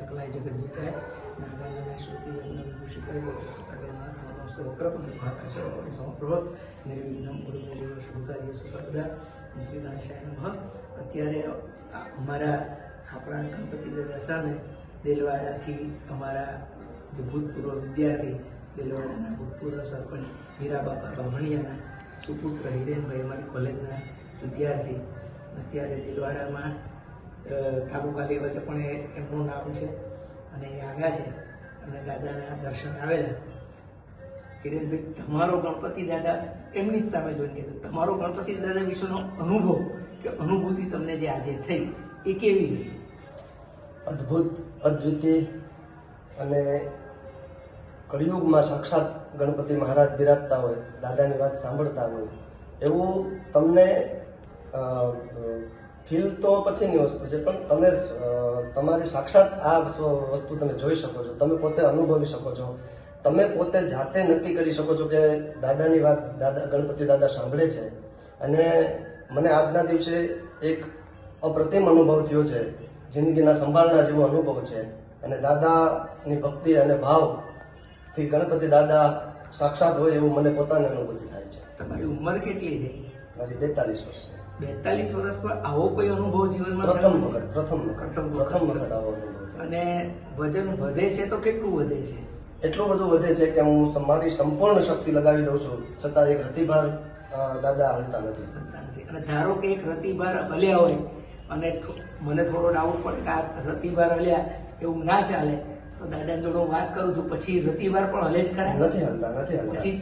सकलाय जगज्जिताय नागानंद श्रुति यज्ञ विभूषिताय गोपसुतागनाथ नमस्ते वक्रतुंड महाकाशय कोटि समप्रभ निर्विघ्नं ગુરુમે દેવ શુભકાર્ય સુસર્ગદા શ્રી ગણેશાય નમઃ અત્યારે આ અમારા આપણા ગણપતિ દાદા સામે દેલવાડાથી અમારા જે ભૂતપૂર્વ વિદ્યાર્થી દેલવાડાના ભૂતપૂર્વ સરપંચ હીરાબાપા બામણિયાના સુપુત્ર હિરેનભાઈ અમારી કોલેજના વિદ્યાર્થી અત્યારે દિલવાડામાં અ, તાલુકા લેવલે પણ એમનું નામ છે. અને એ આવ્યા છે. અને દાદાના દર્શન આવેલા. હિરેનભાઈ તમારો ગણપતિ દાદા એમની જ સામે જોઈને કીધું, તમારો ગણપતિ દાદા વિશેનો અનુભવ કે અનુભૂતિ તમને જે આજે થઈ, એ કેવી રહી? અદ્ભુત, અદ્વિતીય અને કળિયુગમાં સાક્ષાત ગણપતિ મહારાજ બિરાજતા હોય, દાદાની વાત સાંભળતા હોય, એવું તમને ફીલ તો પછીની વસ્તુ છે પણ તમે તમારી સાક્ષાત આ વસ્તુ તમે જોઈ શકો છો. તમે પોતે અનુભવી શકો છો. તમે પોતે જાતે નક્કી કરી શકો છો કે દાદાની વાત દાદા ગણપતિ દાદા સાંભળે છે. અને મને આજના દિવસે એક અપ્રતિમ અનુભવ થયો છે. જિંદગીના સંભાળના જેવો અનુભવ છે. અને દાદાની ભક્તિ અને ભાવથી ગણપતિ દાદા સાક્ષાત હોય એવું મને પોતાને અનુભૂતિ થાય છે. તમારી ઉંમર કેટલી થઈ? મારી બેતાલીસ વર્ષ છે બેતાલીસ વર્ષ પર આવો કોઈ અનુભવ જીવનમાં પ્રથમ વખત પ્રથમ વખત પ્રથમ વખત. આવો અનુભવ અને વજન વધે છે તો કેટલું વધે છે? એટલું બધું વધે છે કે હું મારી સંપૂર્ણ શક્તિ લગાવી દઉં છું છતાં એક રતિભાર દાદા હાલતા નથી. અને ધારો કે એક રતિભાર હલ્યા હોય અને મને થોડો ડાઉટ પડે કે આ રતિભાર હલ્યા એવું ના ચાલે તો દાદા જોડે હું વાત કરું છું. પછી રતિભાર પણ હલે જ ખરા? નથી હાલતા નથી હલતા. પછી?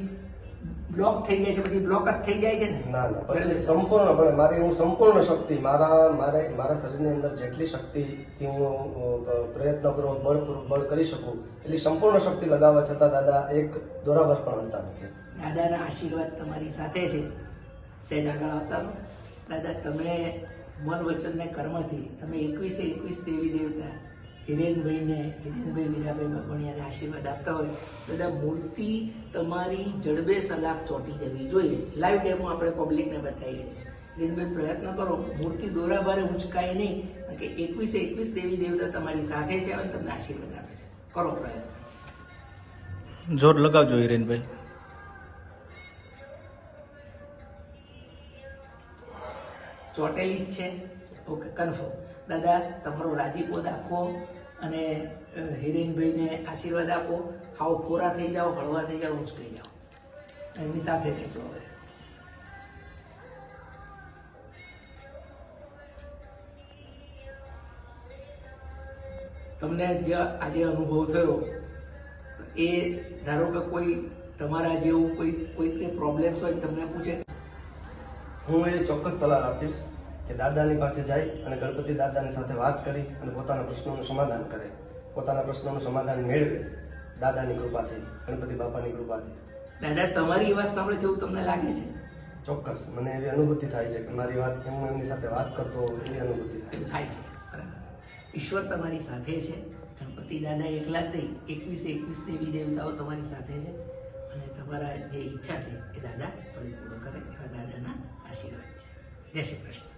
બ્લોક થઈ જાય છે પછી બ્લોક જ થઈ જાય છે ને? ના ના પછી સંપૂર્ણપણે મારી હું સંપૂર્ણ શક્તિ મારા મારે મારા શરીરની અંદર જેટલી શક્તિથી હું પ્રયત્નપૂર્વક બળપૂર્વક બળ કરી શકું એટલી સંપૂર્ણ શક્તિ લગાવવા છતાં દાદા એક દોરાભર પણ હલતા નથી. દાદાના આશીર્વાદ તમારી સાથે છે. સેજ આગળ આવતા. દાદા તમે મન વચન ને કર્મથી તમે એકવીસે એકવીસ દેવી દેવતા હિરેનભાઈને હિરેનભાઈ વીરાભાઈ બાગવણીયાને આશીર્વાદ આપતા હોય બધા મૂર્તિ તમારી જડબે સલાક ચોંટી જવી જોઈએ. લાઈવ ડેમો આપણે પબ્લિકને બતાવીએ છીએ. હિરેનભાઈ પ્રયત્ન કરો. મૂર્તિ દોરા ભારે ઊંચકાય નહીં. કારણ કે એકવીસે એકવીસ દેવી દેવતા તમારી સાથે છે અને તમને આશીર્વાદ આપે છે. કરો પ્રયત્ન. જોર લગાવજો હિરેનભાઈ. ચોટેલી જ છે. ઓકે કન્ફર્મ દાદા તમારો રાજીપો દાખવો. અને હિરેનભાઈને આશીર્વાદ આપો. હાવ ફોરા થઈ જાઓ, હળવા થઈ જાઓ ઉંચકાઈ જાઓ. એમની સાથે રહેજો હવે. તમને જે આજે અનુભવ થયો, એ ધારો કે કોઈ તમારા જેવું કોઈ, કોઈકને પ્રોબ્લેમ્સ હોય તમને પૂછે? હું એ ચોક્કસ સલાહ આપીશ. કે દાદાની પાસે જાય અને ગણપતિ દાદાની સાથે વાત કરી અને પોતાના પ્રશ્નોનું સમાધાન કરે. પોતાના પ્રશ્નોનું સમાધાન મેળવે. દાદાની કૃપાથી ગણપતિ બાપાની કૃપાથી. દાદા તમારી વાત સાંભળે છે એવું તમને લાગે છે? ચોક્કસ. મને એવી અનુભૂતિ થાય છે કે મારી વાત હું એમની સાથે વાત કરતો એવી અનુભૂતિ થાય છે. ઈશ્વર તમારી સાથે છે. ગણપતિ દાદા એકલા જ નહીં એકવીસ એકવીસ દેવી દેવતાઓ તમારી સાથે છે. અને તમારા જે ઈચ્છા છે એ દાદા પરિપૂર્ણ કરે એવા દાદાના આશીર્વાદ છે. જય શ્રી કૃષ્ણ.